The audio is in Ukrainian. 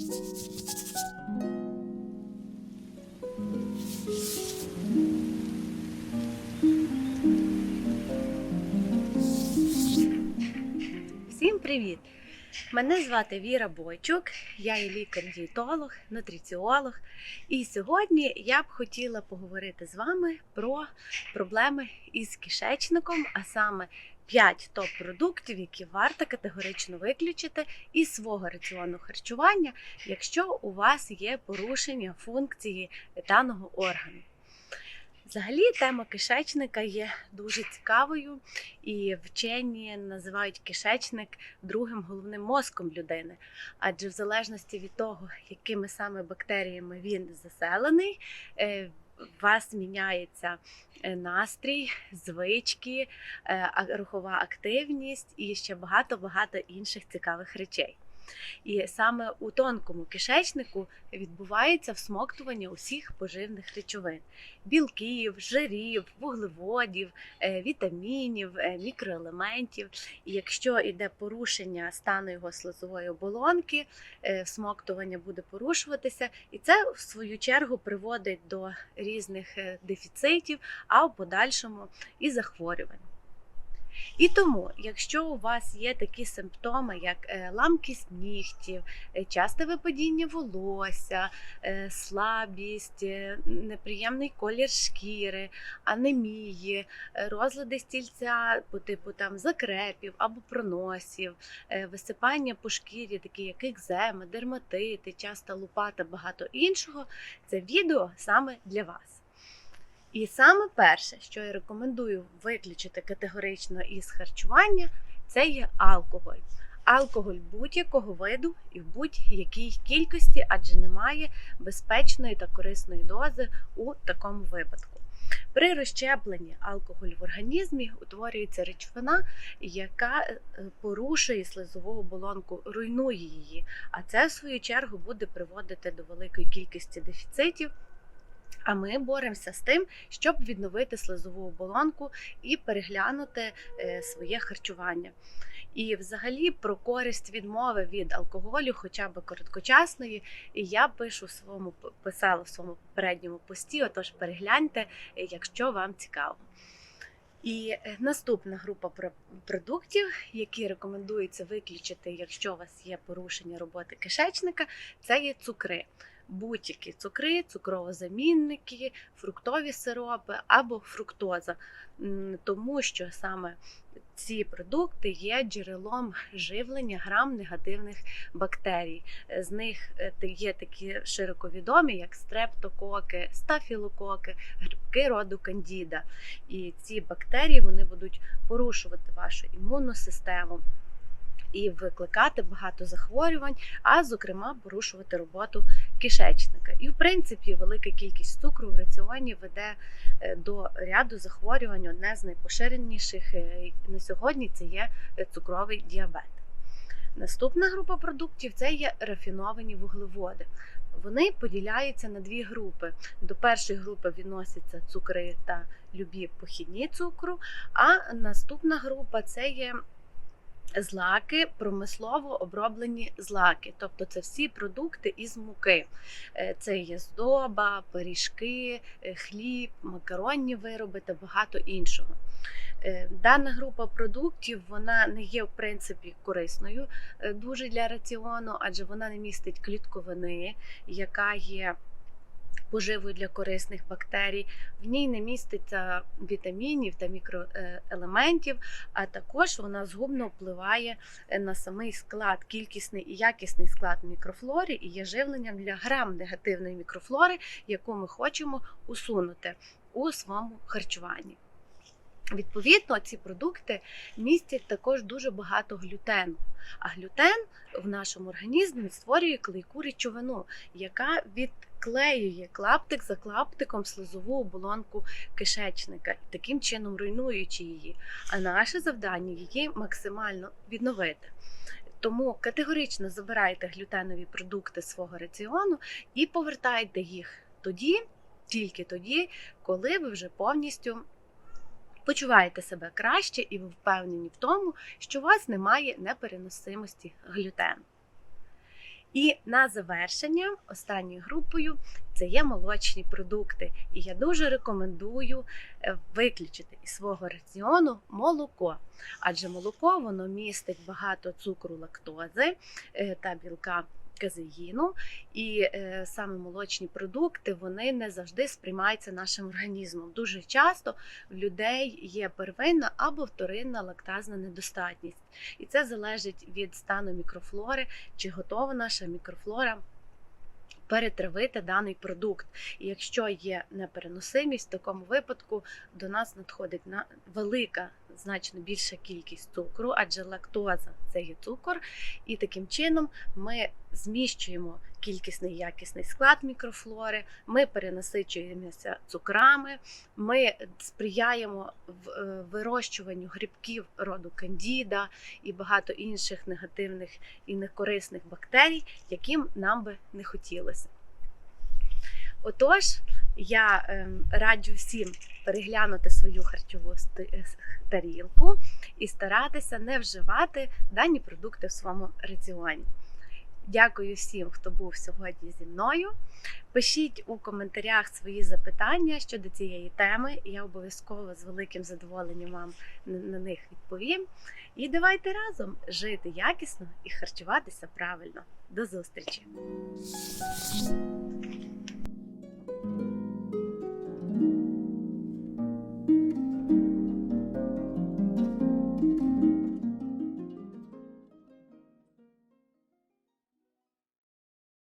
Всім привіт! Мене звати Віра Бойчук, я є лікар-дієтолог, нутриціолог. І сьогодні я б хотіла поговорити з вами про проблеми із кишечником, а саме 5 топ-продуктів, які варто категорично виключити із свого раціону харчування, якщо у вас є порушення функції даного органу. Взагалі, тема кишечника є дуже цікавою, і вчені називають кишечник другим головним мозком людини. Адже в залежності від того, якими саме бактеріями він заселений, е, вас міняється е, настрій, звички, е, рухова активність і ще багато-багато інших цікавих речей. І саме у тонкому кишечнику відбувається всмоктування усіх поживних речовин: білків, жирів, вуглеводів, е, вітамінів, е, мікроелементів. І якщо йде порушення стану його слизової оболонки, е, всмоктування буде порушуватися, і це в свою чергу приводить до різних дефіцитів, а в подальшому і захворювань. І тому, якщо у вас є такі симптоми, як е, ламкість нігтів, е, часте випадіння волосся, е, слабість, неприємний колір шкіри, анемії, розлади стільця по типу там закрепів або проносів, висипання по шкірі, такі як екземи, дерматити, часта лупа та багато іншого, це відео саме для вас. І саме перше, що я рекомендую виключити категорично із харчування, це є алкоголь. Алкоголь будь-якого виду і в будь-якій кількості, адже немає безпечної та корисної дози у такому випадку. При розщепленні алкоголю в організмі утворюється речовина, яка е, порушує слизову оболонку, руйнує її, а це в свою чергу буде приводити до великої кількості дефіцитів. А ми боремося з тим, щоб відновити слизову оболонку і переглянути е, своє харчування. І, взагалі, про користь відмови від алкоголю, хоча б короткочасної, і я пишу в своєму писала в своєму попередньому пості. Отож, перегляньте, якщо вам цікаво. І е, наступна група продуктів, які рекомендується виключити, якщо у вас є порушення роботи кишечника, це є цукри будь-які цукри, цукровозамінники, фруктові сиропи або фруктоза, тому що саме ці продукти є джерелом живлення грам негативних бактерій. З них е, є такі широко відомі, як стрептококи, стафілококи, грибки роду кандіда. І ці бактерії вони будуть порушувати вашу імунну систему і викликати багато захворювань, а зокрема порушувати роботу кишечника. І в принципі, велика кількість цукру в раціоні веде е, до ряду захворювань. Одне з найпоширеніших е, на сьогодні це є е, цукровий діабет. Наступна група продуктів це є рафіновані вуглеводи. Вони поділяються на дві групи. До першої групи відносяться цукри та любі похідні цукру, а наступна група це є злаки, промислово оброблені злаки, тобто це всі продукти із муки. Е, Це є здоба, пиріжки, е, хліб, макаронні вироби та багато іншого. Е, Дана група продуктів вона не є в принципі корисною дуже для раціону, адже вона не містить клітковини, яка є поживою для корисних бактерій. В ній не міститься вітамінів та мікроелементів, а також вона згубно впливає е, на самий склад, кількісний і якісний склад мікрофлори і є живленням для грам негативної мікрофлори, яку ми хочемо усунути у своєму харчуванні. Відповідно, ці продукти містять також дуже багато глютену. А глютен в нашому організмі створює клейку речовину, яка відклеює клаптик за клаптиком слизову оболонку кишечника, таким чином руйнуючи її. А наше завдання її максимально відновити. Тому категорично забирайте глютенові продукти свого раціону і повертайте їх тоді, тільки тоді, коли ви вже повністю почуваєте себе краще і ви впевнені в тому, що у вас немає непереносимості глютену. І на завершення останньою групою це є молочні продукти. І я дуже рекомендую е, виключити із свого раціону молоко, адже молоко воно містить багато цукру, лактози е, та білка. Казеїну і е, саме молочні продукти вони не завжди сприймаються нашим організмом. Дуже часто в людей є первинна або вторинна лактазна недостатність, і це залежить від стану мікрофлори, чи готова наша мікрофлора перетравити даний продукт. І якщо є непереносимість, в такому випадку до нас надходить на велика, значно більша кількість цукру, адже лактоза це є цукор, і таким чином ми зміщуємо кількісний якісний склад мікрофлори, ми перенасичуємося цукрами, ми сприяємо е, вирощуванню грибків роду кандіда і багато інших негативних і некорисних бактерій, яким нам би не хотілося. Отож, я ем, раджу всім переглянути свою харчову е, тарілку і старатися не вживати дані продукти в своєму раціоні. Дякую всім, хто був сьогодні зі мною. Пишіть у коментарях свої запитання щодо цієї теми, і я обов'язково з великим задоволенням вам на на них відповім. І давайте разом жити якісно і харчуватися правильно. До зустрічі!